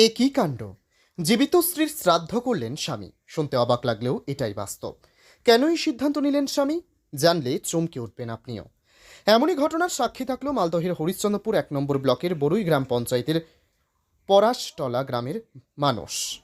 এ কি কাণ্ড? জীবিত স্ত্রীর শ্রাদ্ধ করলেন স্বামী। শুনতে অবাক লাগলেও এটাই বাস্তব। কেন এই সিদ্ধান্ত নিলেন স্বামী? জানলে চমকে উঠবেন আপনিও। এমনই ঘটনার সাক্ষী থাকল মালদহের হরিশ্চন্দ্রপুর এক নম্বর ব্লকের বড়ুই গ্রাম পঞ্চায়েতের পরাশটলা গ্রামের মানুষ।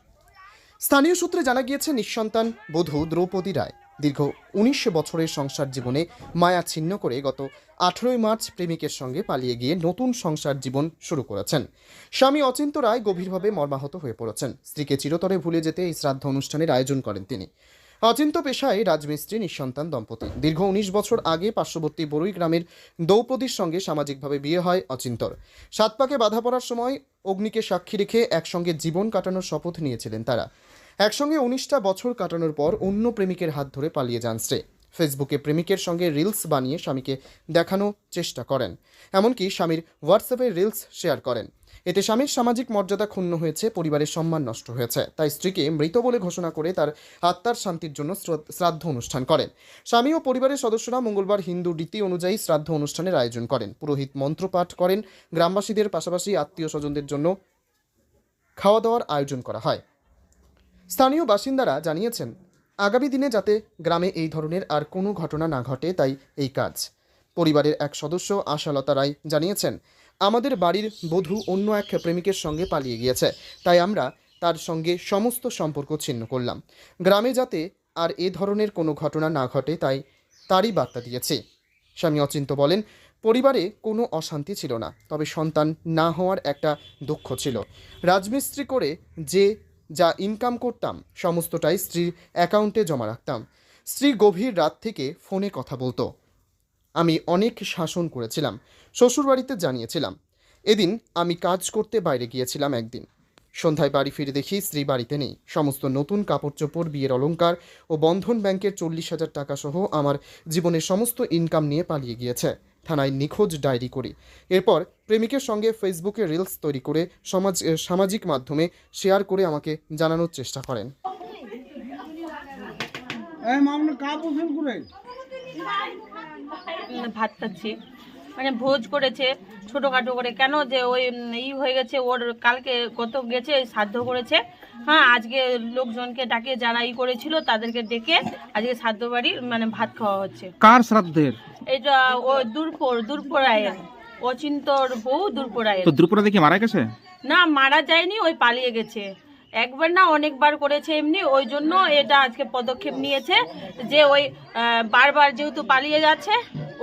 স্থানীয় সূত্রে জানা গিয়েছে, নিঃসন্তান বধূ দ্রৌপদী রায়। দীর্ঘ উনিশ বছরের সংসার জীবনে মায়া ছিন্ন করে গত আঠেরোই মার্চ প্রেমিকের সঙ্গে পালিয়ে গিয়ে নতুন সংসার জীবন শুরু করেছেন। স্বামী অচিন্ত রায় গভীরভাবে মর্মাহত হয়ে পড়েছেন। স্ত্রীকে চিরতরে ভুলে যেতে এই শ্রাদ্ধ অনুষ্ঠানের আয়োজন করেন তিনি। অচিন্ত পেশায় রাজমিস্ত্রি, নিঃসন্তান, দম্পতি। দীর্ঘ উনিশ বছর আগে পার্শ্ববর্তী বরুই গ্রামের দ্রৌপদীর সঙ্গে সামাজিকভাবে বিয়ে হয় অচিন্তর। সাত পাকে বাধা পড়ার সময় অগ্নিকে সাক্ষী রেখে একসঙ্গে জীবন কাটানোর শপথ নিয়েছিলেন তারা। একসঙ্গে উনিশটা বছর কাটানোর পর অন্য প্রেমিকের হাত ধরে পালিয়ে যান স্ত্রী। ফেসবুকে প্রেমিকের সঙ্গে রিলস বানিয়ে স্বামীকে দেখানোর চেষ্টা করেন। এমনকি স্বামীর হোয়াটসঅ্যাপে রিলস শেয়ার করেন। এতে স্বামীর সামাজিক মর্যাদা ক্ষুণ্ণ হয়েছে, পরিবারের সম্মান নষ্ট হয়েছে। তাই স্ত্রীকে মৃত বলে ঘোষণা করে তার আত্মার শান্তির জন্য শ্রাদ্ধ অনুষ্ঠান করেন। স্বামী ও পরিবারের সদস্যরা মঙ্গলবার হিন্দু রীতি অনুযায়ী শ্রাদ্ধ অনুষ্ঠানের আয়োজন করেন। পুরোহিত মন্ত্রপাঠ করেন। গ্রামবাসীদের পাশাপাশি আত্মীয় স্বজনদের জন্য খাওয়া দাওয়ার আয়োজন করা হয়। স্থানীয় বাসিন্দারা জানিয়েছেন, আগামী দিনে যাতে গ্রামে এই ধরনের আর কোনো ঘটনা না ঘটে তাই এই কাজ। পরিবারের এক সদস্য আশালতা রায় জানিয়েছেন, আমাদের বাড়ির বধূ অন্য এক প্রেমিকের সঙ্গে পালিয়ে গিয়েছে, তাই আমরা তার সঙ্গে সমস্ত সম্পর্ক ছিন্ন করলাম। গ্রামে যাতে আর এ ধরনের কোনো ঘটনা না ঘটে তাই তারই বার্তা দিয়েছে। স্বামী অচিন্ত বলেন, পরিবারে কোনো অশান্তি ছিল না, তবে সন্তান না হওয়ার একটা দুঃখ ছিল। রাজমিস্ত্রি করে যে যা ইনকাম করতাম, সমস্তটাই স্ত্রীর অ্যাকাউন্টে জমা রাখতাম। স্ত্রী গভীর রাত থেকে ফোনে কথা বলতো। আমি অনেক শাসন করেছিলাম, শ্বশুরবাড়িতে জানিয়েছিলাম। এদিন আমি কাজ করতে বাইরে গিয়েছিলাম একদিন। সন্ধ্যায় বাড়ি ফিরে দেখি স্ত্রী বাড়িতে নেই। সমস্ত নতুন কাপড় চোপড় বিয়ের অলঙ্কার ও বন্ধন ব্যাংকের চল্লিশ হাজার টাকা সহ আমার জীবনের সমস্ত ইনকাম নিয়ে পালিয়ে গিয়েছে। থানায় নিখোঁজ ডায়েরি করি। এরপর প্রেমিকের সঙ্গে ফেসবুকে রিলস তৈরি করে সমাজ সামাজিক মাধ্যমে শেয়ার করে আমাকে জানানোর চেষ্টা করেন। ভাত খাচ্ছি। মানে ভোজ করেছে ছোটোখাটো করে। কেন যে ওই ই হয়ে গেছে ওর কালকে কত গেছে শ্রাদ্ধ করেছে। হ্যাঁ আজকে লোকজনকে ডাকে যারা ই করেছিল তাদেরকে ডেকে আজকে শ্রাদ্ধ বাড়ি মানে ভাত খাওয়া হচ্ছে। কার শ্রাদ্ধের? এটা ও দূরপুর দূরপুর আয়ের। অচিন্তর বউ দূরপুর আয়ের। তো দ্রুপদা দেখি মারা গেছে? না মারা যায়নি ওই পালিয়ে গেছে। একবার না অনেকবার করেছে এমনি ওই জন্য এটা আজকে পদক্ষেপ নিয়েছে যে ওই আহ, বারবার যেহেতু পালিয়ে যাচ্ছে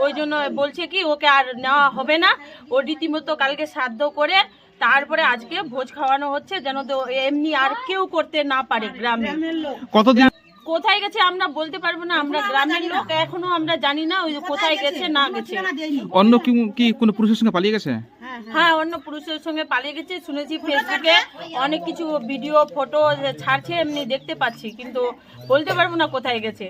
ওই জন্য বলছে কি ওকে আর নেওয়া হবে না। ও রীতিমতো কালকে শ্রাদ্ধ করে তারপরে আজকে ভোজ খাওয়ানো হচ্ছে যেন তো এমনি আর কেউ করতে না পারে গ্রামে। কতদিন? কোথায় গেছে আমরা বলতে পারব না আমরা গ্রামের লোক এখনও আমরা জানি না ওই কোথায় গেছে? না গেছে। অন্য কি কি কোনো পুরুষের সঙ্গে পালিয়ে গেছে? হ্যাঁ অন্য পুরুষের সঙ্গে পালিয়ে গেছে শুনেছি ফেসবুকে অনেক কিছু ভিডিও ফটো ছাড়ছে এমনি দেখতে পাচ্ছি কিন্তু বলতে পারব না কোথায় গেছে।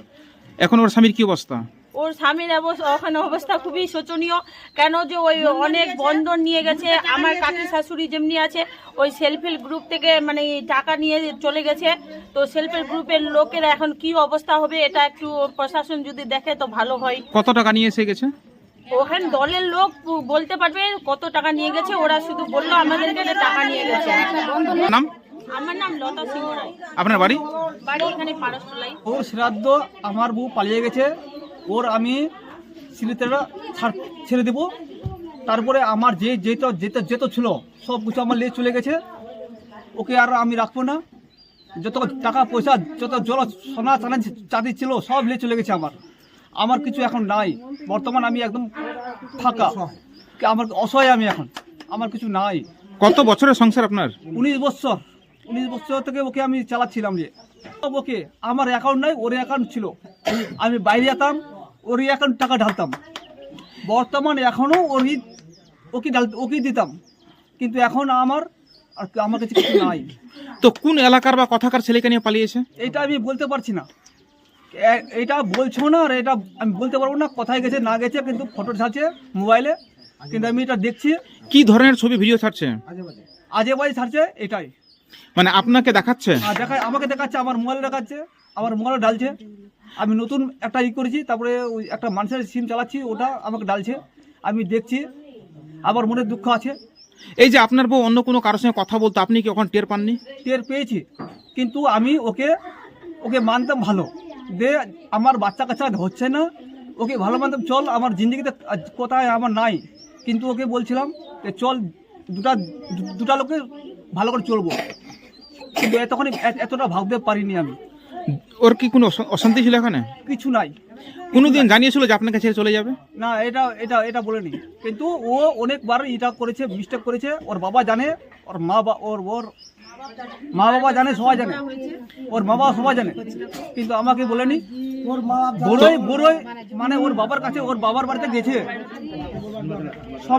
এখন ওর স্বামীর কি অবস্থা? ওর স্বামীর ওখানে অবস্থা খুবই শোচনীয়। কেন যে ওই অনেক বন্ধন নিয়ে গেছে আমার কাকি শাশুড়ি যেমনি আছে ওই সেলফ হেল্প গ্রুপ থেকে মানে টাকা নিয়ে চলে গেছে। তো সেলফ হেল্প গ্রুপের লোকের এখন কি অবস্থা হবে এটা একটু প্রশাসন যদি দেখে তো ভালো হয়। কত টাকা নিয়ে এসে গেছে? ওখানে দলের লোক বলতে পারবে কত টাকা নিয়ে গেছে ওরা শুধু বলল আমাদেরকে টাকা নিয়ে গেছে। নাম? আমার নাম লতা সিংহ রায়। আপনার বাড়ি? বাড়ি এখানে পারসতলাই ওর শ্রাদ্ধ আমার বউ পালিয়ে গেছে। ওর আমি সিলিতেরা ছাড় ছেড়ে দেবো। তারপরে আমার যে যেটা যেটা যেত ছিল সব কিছু আমার নিয়ে চলে গেছে। ওকে আর আমি রাখব না। যত টাকা পয়সা যত জল সোনা চানা চাঁদি ছিল সব নিয়ে চলে গেছে আমার। আমার কিছু এখন নাই। বর্তমান আমি একদম ফাঁকা। আমার অসহায় আমি এখন। আমার কিছু নাই। কত বছরের সংসার আপনার? উনিশ বছর। উনিশ বছর থেকে ওকে আমি চালাচ্ছিলাম যে। সব ওকে। আমার অ্যাকাউন্ট নাই ওর অ্যাকাউন্ট ছিল। আমি বাইরে যেতাম। ওর অ্যাকাউন্ট টাকা ঢালতাম। বর্তমান এখনও ওরই ওকে ঢাল ওকে দিতাম। কিন্তু এখন আমার আর আমার কাছে কিছু নাই। তো কোন এলাকার বা কথাকার ছেলেকে নিয়ে পালিয়েছে? এটা আমি বলতে পারছি না। এটা বলছো না আর এটা আমি বলতে পারব না কোথায় গেছে না গেছে কিন্তু ফটো ছাড়ছে মোবাইলে কিন্তু আমি এটা দেখছি। কি ধরনের ছবি ভিডিও ছাড়ছে? আজে বাজে ছাড়ছে এটাই। মানে আপনাকে দেখাচ্ছে? আর দেখা আমাকে দেখাচ্ছে আমার মোবাইল দেখাচ্ছে আমার মোবাইল ডালছে আমি নতুন একটা ই করেছি তারপরে ওই একটা মানুষের সিম চালাচ্ছি ওটা আমাকে ডালছে। আমি দেখছি আবার মনে দুঃখ আছে। এই যে আপনার বউ অন্য কোনো কারোর সঙ্গে কথা বলতো আপনি কি ওখানে টের পাননি? টের পেয়েছি কিন্তু আমি ওকে ওকে মানতাম ভালো। দে আমার বাচ্চা কাচ্চা হচ্ছে না ওকে ভালো মানতাম চল আমার জিন্দগিতে কোথায় আমার নাই। কিন্তু ওকে বলছিলাম যে চল দুটা দুটা লোকে ভালো করে চলবো। কিন্তু এতক্ষণ এতটা ভাবতে পারিনি আমি। ওর কি কোনো অশান্তি ছিল এখানে? কিছু নাই। কোনোদিন জানিয়েছিল যে আপনাকে ছেড়ে চলে যাবে? না এটা এটা এটা বলেনি। কিন্তু ও অনেকবার এটা করেছে মিস্টেক করেছে। ওর বাবা জানে ওর মা বা ওর ওর মা বাবা জানে সবাই জানে। ওর মা বাবা সবাই জানে। কিন্তু আমাকে বলেনি। ওর মা বড়ই বড়ই মানে ওর বাবার কাছে ওর বাবার বাড়িতে গেছে। সব